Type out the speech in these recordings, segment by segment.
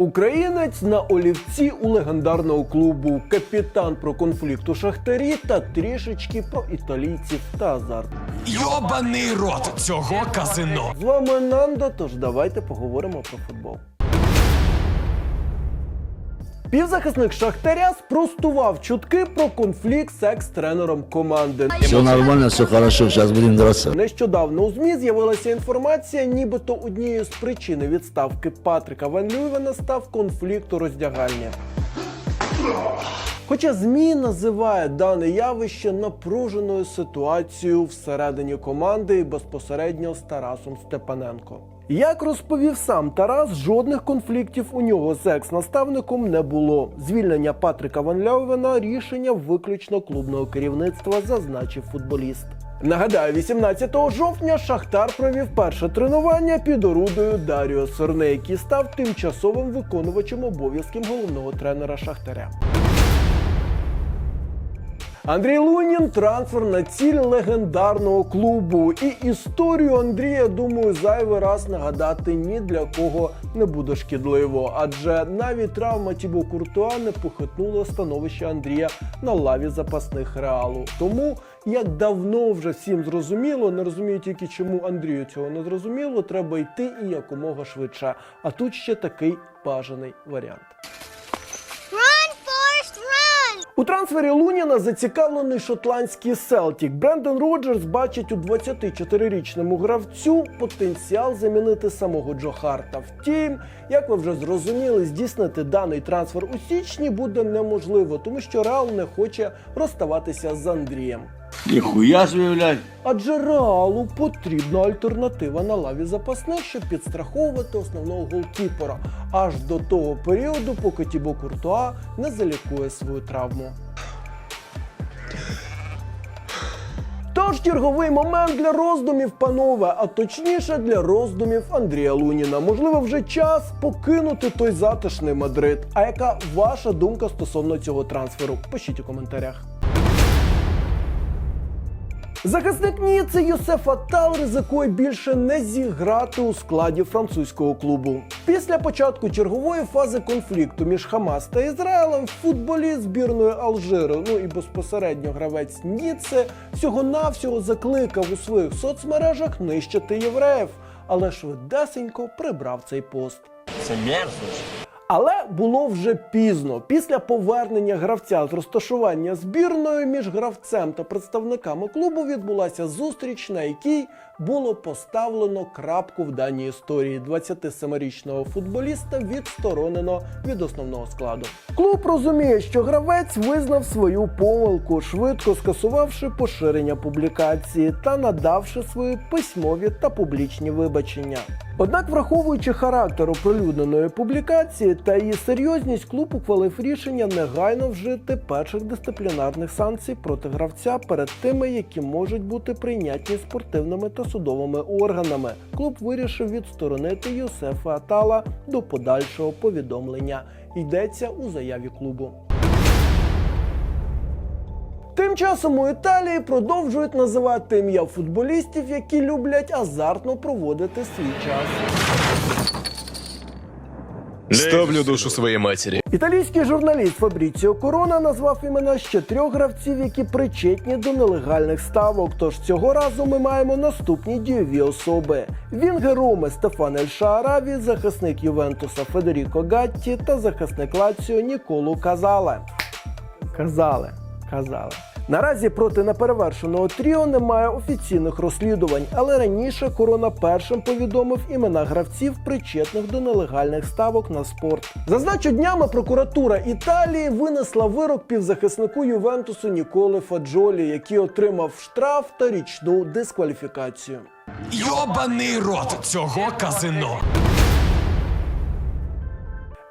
Українець на олівці у легендарного клубу, капітан про конфлікт у Шахтарі та трішечки про італійців та азарт. Йобаний рот цього казино. З вами Нанда, тож давайте поговоримо про футбол. Півзахисник Шахтаря спростував чутки про конфлікт з екс-тренером команди. Все нормально, все хорошо, сейчас будем драться. Нещодавно у ЗМІ з'явилася інформація, нібито однією з причин відставки Патрика Ван Люйвена став конфлікт у роздягальні. Хоча ЗМІ називає дане явище напруженою ситуацією всередині команди і безпосередньо з Тарасом Степаненко. Як розповів сам Тарас, жодних конфліктів у нього з екс-наставником не було. Звільнення Патрика Ван Ляувена рішення виключно клубного керівництва, зазначив футболіст. Нагадаю, 18 жовтня Шахтар провів перше тренування під орудою Даріо Сорне, який став тимчасовим виконувачем обов'язків головного тренера Шахтаря. Андрій Лунін трансфер на ціль легендарного клубу. І історію Андрія, думаю, зайвий раз нагадати ні для кого не буде шкідливо, адже навіть травма Тібо Куртуа не похитнула становище Андрія на лаві запасних реалу. Тому як давно вже всім зрозуміло, не розумію тільки чому Андрію цього не зрозуміло, треба йти і якомога швидше. А тут ще такий бажаний варіант. У трансфері Луніна зацікавлений шотландський Селтік. Брендон Роджерс бачить у 24-річному гравцю потенціал замінити самого Джо Харта. Втім, як ви вже зрозуміли, здійснити даний трансфер у січні буде неможливо, тому що Реал не хоче розставатися з Андрієм. Ніхуя блядь. Адже Реалу потрібна альтернатива на лаві запасних, щоб підстраховувати основного голкіпера аж до того періоду, поки Тібо Куртуа не залікує свою травму. Тож черговий момент для роздумів, панове, а точніше для роздумів Андрія Луніна. Можливо, вже час покинути той затишний Мадрид. А яка ваша думка стосовно цього трансферу? Пишіть у коментарях. Захисник Ніци Юсеф Атал ризикує більше не зіграти у складі французького клубу. Після початку чергової фази конфлікту між Хамас та Ізраїлем футболіст збірної Алжиру, ну і безпосередньо гравець Ніци, всього-навсього закликав у своїх соцмережах нищити євреїв, але швидесенько прибрав цей пост. Це мерзость. Але було вже пізно. Після повернення гравця з розташування збірною між гравцем та представниками клубу відбулася зустріч, на якій було поставлено крапку в даній історії. 27-річного футболіста відсторонено від основного складу. Клуб розуміє, що гравець визнав свою помилку, швидко скасувавши поширення публікації та надавши свої письмові та публічні вибачення. Однак, враховуючи характер оприлюдненої публікації та її серйозність, клуб ухвалив рішення негайно вжити перших дисциплінарних санкцій проти гравця перед тими, які можуть бути прийнятні спортивними та судовими органами. Клуб вирішив відсторонити Юсефа Атала до подальшого повідомлення. Йдеться у заяві клубу. Тим часом у Італії продовжують називати ім'я футболістів, які люблять азартно проводити свій час. Ставлю душу своєї матері. Італійський журналіст Фабріціо Корона назвав імена ще трьох гравців, які причетні до нелегальних ставок. Тож цього разу ми маємо наступні дієві особи: Вінгер Роме Стефан Ель Шаараві, захисник Ювентуса Федеріко Гатті та захисник Лаціо Ніколу Казале. Казали, казали. Наразі проти неперевершеного тріо немає офіційних розслідувань, але раніше корона першим повідомив імена гравців, причетних до нелегальних ставок на спорт. Зазначу днями прокуратура Італії винесла вирок півзахиснику Ювентусу Ніколи Фаджолі, який отримав штраф та річну дискваліфікацію. Йобаний рот цього казино.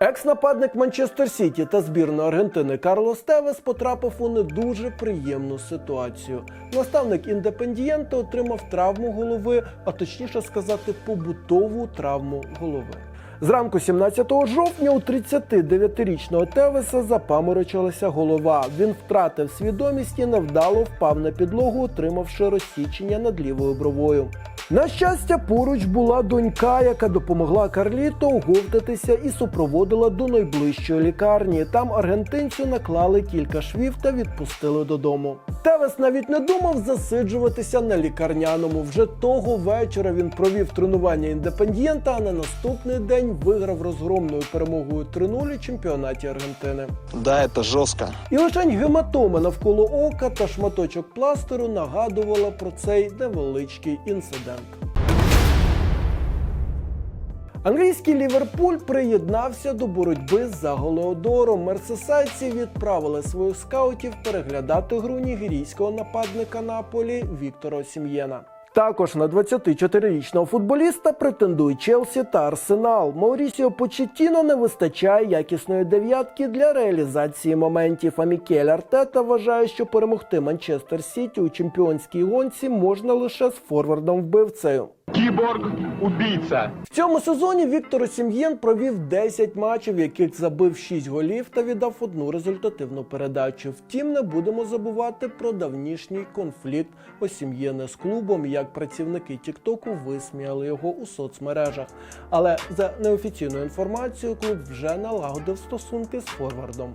Екс-нападник Манчестер Сіті та збірної Аргентини Карло Стевес потрапив у не дуже приємну ситуацію. Наставник індепендієнта отримав травму голови, а точніше сказати, побутову травму голови. Зранку 17 жовтня у 39-річного Тевеса запаморочилася голова. Він втратив свідомість і невдало впав на підлогу, отримавши розсічення над лівою бровою. На щастя, поруч була донька, яка допомогла Карліто оговтатися і супроводила до найближчої лікарні. Там аргентинцю наклали кілька швів та відпустили додому. Тевес навіть не думав засиджуватися на лікарняному. Вже того вечора він провів тренування індепендієнта, а на наступний день виграв розгромною перемогою 3-0 у чемпіонаті Аргентини. Да, это жестко. І лишень гематома навколо ока та шматочок пластеру нагадувала про цей невеличкий інцидент. Англійський Ліверпуль приєднався до боротьби за Голеодором. Мерсесайці відправили своїх скаутів переглядати гру нігерійського нападника Наполі Віктора Осім'єна. Також на 24-річного футболіста претендують Челсі та Арсенал. Маурісіо Почеттіно не вистачає якісної дев'ятки для реалізації моментів. А Мікель Артета вважає, що перемогти Манчестер Сіті у чемпіонській гонці можна лише з форвардом вбивцею. В цьому сезоні Віктор Осім'єн провів 10 матчів, в яких забив 6 голів та віддав одну результативну передачу. Втім, не будемо забувати про давнішній конфлікт Осім'єна з клубом, як працівники Тіктоку висміяли його у соцмережах. Але за неофіційною інформацією, клуб вже налагодив стосунки з форвардом.